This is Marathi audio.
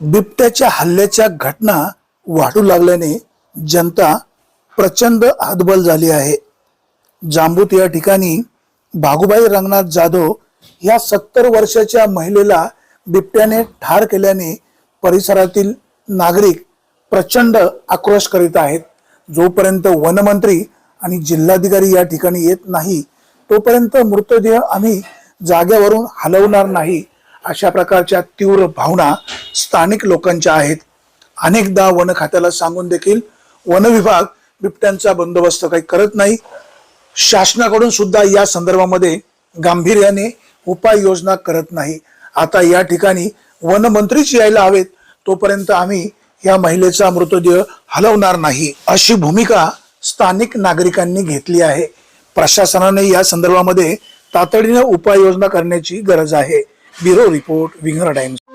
बिबट्याच्या हल्ल्याच्या घटना वाढू लागल्याने जनता प्रचंड हातबल झाली आहे. जांबूत या ठिकाणी भागुबाई रंगनाथ जाधव या सत्तर वर्षाच्या महिलेला बिबट्याने ठार केल्याने परिसरातील नागरिक प्रचंड आक्रोश करीत आहेत. जोपर्यंत वनमंत्री आणि जिल्हाधिकारी या ठिकाणी येत नाही तोपर्यंत मृतदेह आम्ही जाग्यावरून हलवणार नाही. अशा प्रकारच्या तीव्र भावना स्थानिक लोकांच्या आहेत. अनेकदा वन खात्याला सांगून देखील वन विभाग बिबट्यांचा बंदोबस्त काही करत नाही. शासनाकडून सुद्धा या संदर्भामध्ये गांभीर्याने उपाययोजना करत नाही. आता या ठिकाणी वनमंत्रीच यायला हवेत तोपर्यंत आम्ही या महिलेचा मृतदेह हलवणार नाही अशी भूमिका स्थानिक नागरिकांनी घेतली आहे. प्रशासनाने या संदर्भामध्ये तातडीने उपाययोजना करण्याची गरज आहे. Bureau report വിങ്ങറ times